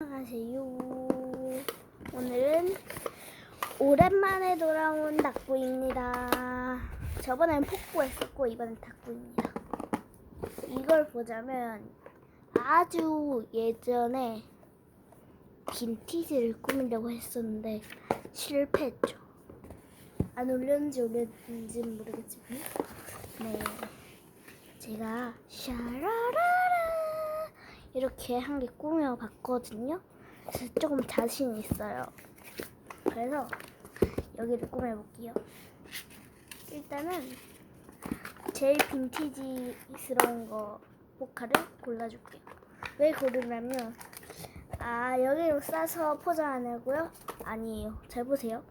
안녕하세요. 오늘은 오랜만에 돌아온 닭구입니다. 저번엔 폭포했었고 이번엔 닭구입니다. 이걸 보자면 아주 예전에 빈티지를 꾸미려고 했었는데 실패했죠. 안 올렸는지 올렸는지는 모르겠지만 네 제가 샤라라라 이렇게 한 개 꾸며봤거든요. 그래서 조금 자신 있어요. 그래서 여기를 꾸며볼게요. 일단은 제일 빈티지스러운 거 포카를 골라줄게요. 왜 고르냐면 아 여기로 싸서 포장하냐고요? 아니에요. 잘 보세요.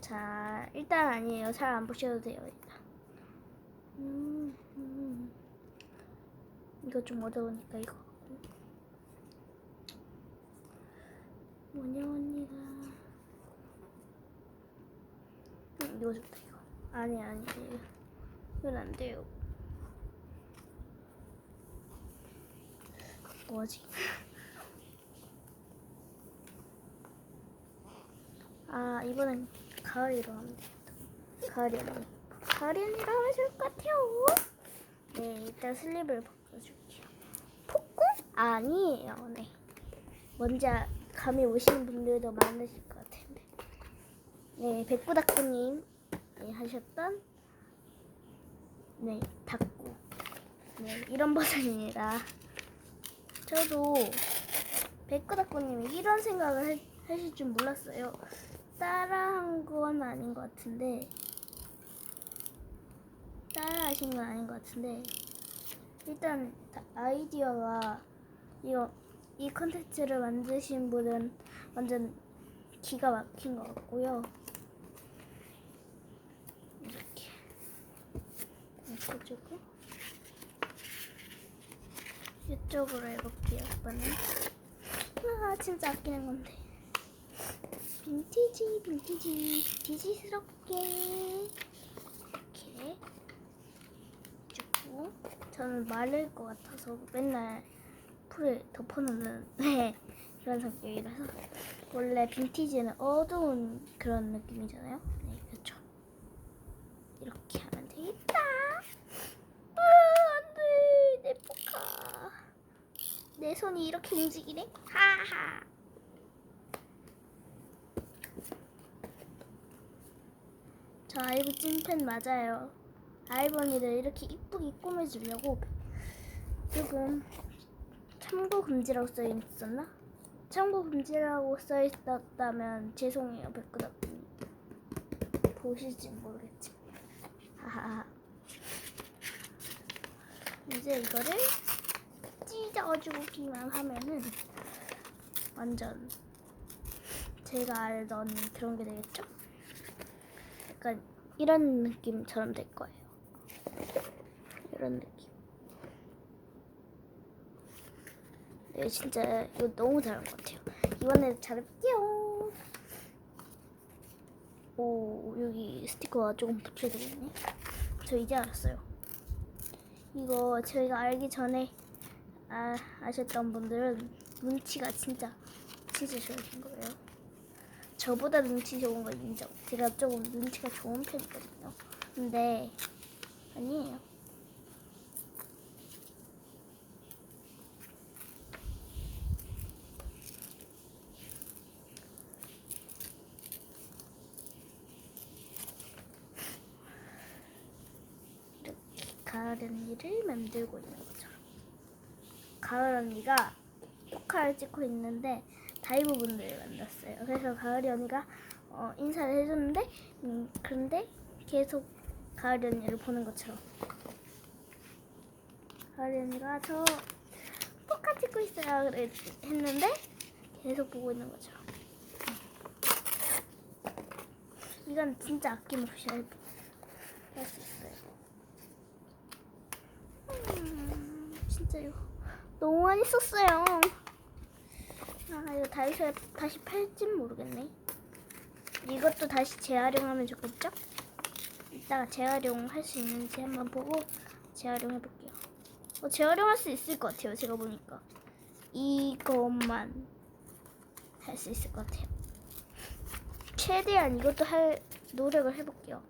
자 일단 아니에요. 잘 안 보셔도 돼요. 일단. 음, 음. 이거 좀 어려우니까 이거. 뭐냐 언니가. 음, 이거 좋다 이거. 아니 아니 이건 안 돼요. 뭐지? 아 이번엔 가을이로 하면 되겠다. 가을이 언니 가을이 하면 좋을 것 같아요. 네 일단 슬립을? 아니에요 네 먼저 감이 오시는 분들도 많으실 것 같은데. 네, 백구닭구님 네, 하셨던 네, 닭구. 네, 이런 버전입니다. 저도 백구닭구님이 이런 생각을 하- 하실 줄 몰랐어요. 따라한 건 아닌 것 같은데 따라하신 건 아닌 것 같은데 일단 다- 아이디어가 이거 이 컨텐츠를 만드신 분은 완전 기가 막힌 것 같고요. 이렇게. 이쪽으로 이쪽으로 해볼게요. 이번엔. 아 진짜 아끼는 건데. 빈티지 빈티지 빈티지스럽게. 이렇게 주고. 저는 마를 것 같아서 맨날 풀을 덮어놓는 네, 그런 성격이라서 원래 빈티지는 어두운 그런 느낌이잖아요. 네, 그렇죠. 이렇게 하면 되겠다. 아, 안돼, 내 포카. 내 손이 이렇게 움직이네. 하하. 저 아이브 찐팬 맞아요. 아이버니를 이렇게 이쁘게 꾸며주려고 조금 참고 금지라고 써 있었나? 참고 금지라고 써 있었다면 죄송해요 백구덕님 보실지 모르겠지. 이제 이거를 찢어주기만 하면은 완전 제가 알던 그런 게 되겠죠? 약간 이런 느낌처럼 될 거예요. 이런 느낌. 네, 진짜 이거 너무 잘한 것 같아요. 이번에 잘해볼게요. 오, 여기 스티커가 조금 붙여야 되겠네. 저 이제 알았어요. 이거 저희가 알기 전에 아, 아셨던 분들은 눈치가 진짜 진짜 좋으신 거예요. 저보다 눈치 좋은 건 인정. 제가 조금 눈치가 좋은 편이거든요. 근데 아니에요. 이렇게 가을 언니를 만들고 있는 거죠. 가을 언니가 포카를 찍고 있는데 다이브 분들을 만났어요. 그래서 가을 언니가 어, 인사를 해줬는데 음, 그런데 계속 가을 언니를 보는 것처럼 가을 언니가 저 포카 찍고 있어요. 했는데 계속 보고 있는 것처럼 이건 진짜 아낌없이 할수 있어요. 이거 너무 많이 썼어요. 아 이거 다이소에 다시 팔진 모르겠네. 이것도 다시 재활용하면 좋겠죠? 이따가 재활용할 수 있는지 한번 보고 재활용해 볼게요. 어, 재활용할 수 있을 것 같아요. 제가 보니까 이것만 할 수 있을 것 같아요. 최대한 이것도 할 노력을 해볼게요.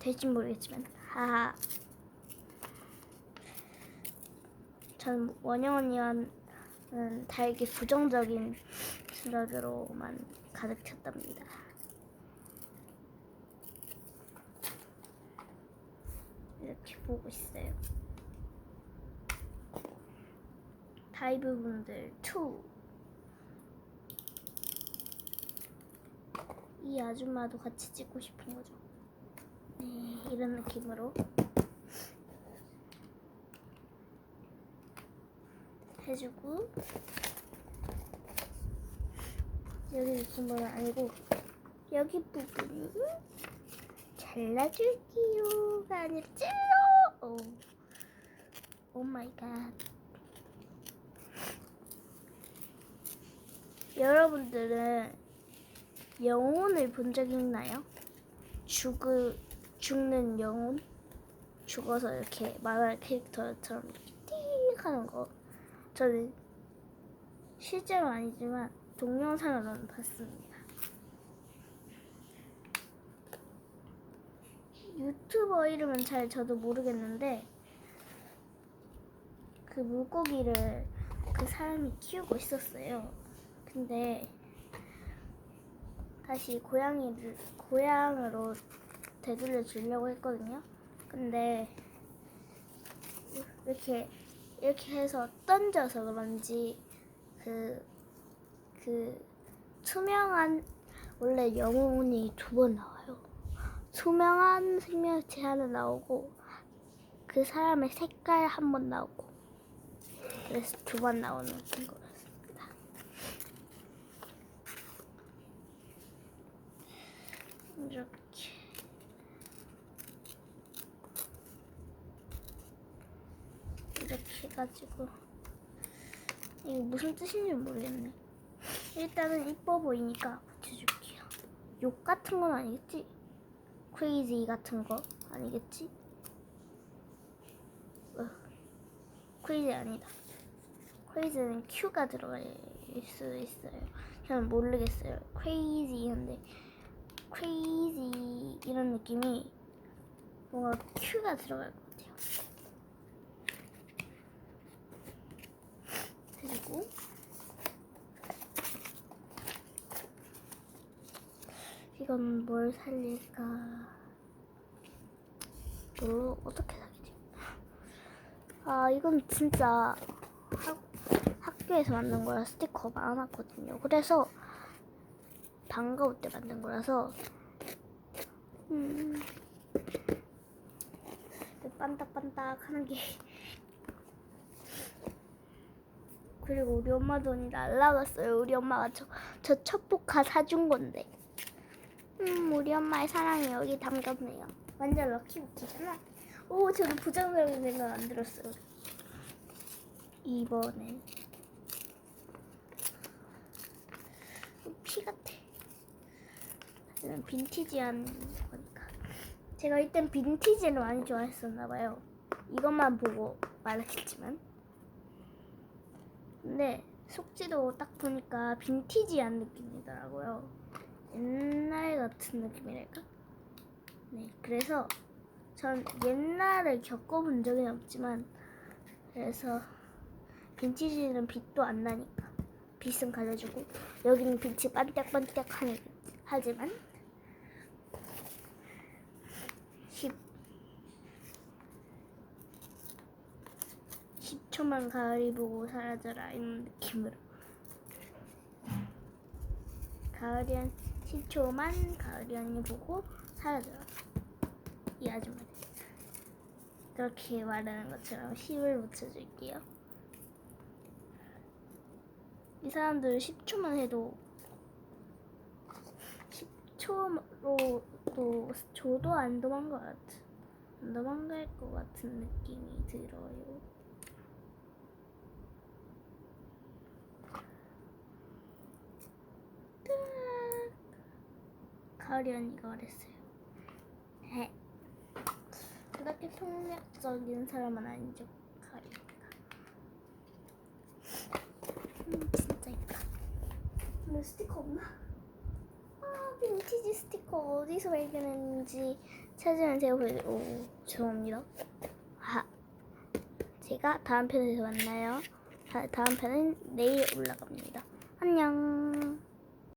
될진 모르겠지만 하하. 전 원영 언니와는 다르게 부정적인 생각으로만 가득 찼답니다. 이렇게 보고 있어요. 다이브 분들 2. 이 아줌마도 같이 찍고 싶은 거죠. 네, 이런 느낌으로 해주고 여기 느낌은 아니고 여기 부분이 잘라줄게요가 아니라 찔러! 오, 오 마이 갓. 여러분들은 영혼을 본 적 있나요? 죽을 죽는 영혼? 죽어서 이렇게 만화 캐릭터처럼 띵 하는 거 저는 실제로 아니지만 동영상으로는 봤습니다. 유튜버 이름은 잘 저도 모르겠는데 그 물고기를 그 사람이 키우고 있었어요. 근데 다시 고양이를 고향으로 되돌려 주려고 했거든요. 근데 이렇게 이렇게 해서 던져서 그런지 그, 그 투명한 원래 영혼이 두 번 나와요. 투명한 생명체 하나 나오고 그 사람의 색깔 한 번 나오고 그래서 두 번 나오는 거였습니다. 이렇게 이렇게 해가지고 이게 무슨 뜻인지 모르겠네. 일단은 이뻐 보이니까 붙여줄게요. 욕 같은 건 아니겠지? 크레이지 같은 거 아니겠지? 어, 크레이지 아니다. 크레이지는 Q가 들어갈 수 있어요. 저는 모르겠어요. 크레이지인데 크레이지 이런 느낌이 뭔가 Q가 들어갈 것 같아요. 그리고 이건 뭘 살릴까? 뭘로 어떻게 사기지? 아 이건 진짜 학, 학교에서 만든 거라 스티커 많았거든요. 그래서 반가울 때 만든 거라서 음 반딱반딱 하는 게 그리고 우리 엄마 돈이 날라갔어요. 우리 엄마가 저, 저 첩보카 사준 건데. 음, 우리 엄마의 사랑이 여기 담겼네요. 완전 럭키부키잖아. 오, 저도 부정적인 생각 안 들었어요. 이번엔 피 같아. 하지만 빈티지한 거니까. 제가 이땐 빈티지를 많이 좋아했었나 봐요. 이것만 보고 말했지만. 근데 속지도 딱 보니까 빈티지한 느낌이더라고요. 옛날 같은 느낌이랄까? 네, 그래서 전 옛날을 겪어본 적은 없지만 그래서 빈티지는 빛도 안 나니까 빛은 가려주고 여기는 빛이 반짝반짝하는 하지만 10 10초만 가을이 보고 사라져라 이런 느낌으로 가을이 한 10초만 가을이 언니 보고 사라져라 이 아줌마 그렇게 말하는 것처럼 10을 붙여줄게요. 이 사람들 10초만 해도 10초로 또 저도 안 도망갈 것 같은 안 도망갈 것 같은 느낌이 들어요. 가을이 언니가 그랬어요. 해. 그렇게 폭력적인 사람은 아니죠. 가을이 언니가. 근데 스티커 없나? 아 빈티지 스티커 어디서 발견했는지 찾으면 제가 보여드릴게요. 오 죄송합니다. 하. 제가 다음 편에서 만나요. 다, 다음 편은 내일 올라갑니다. 안녕.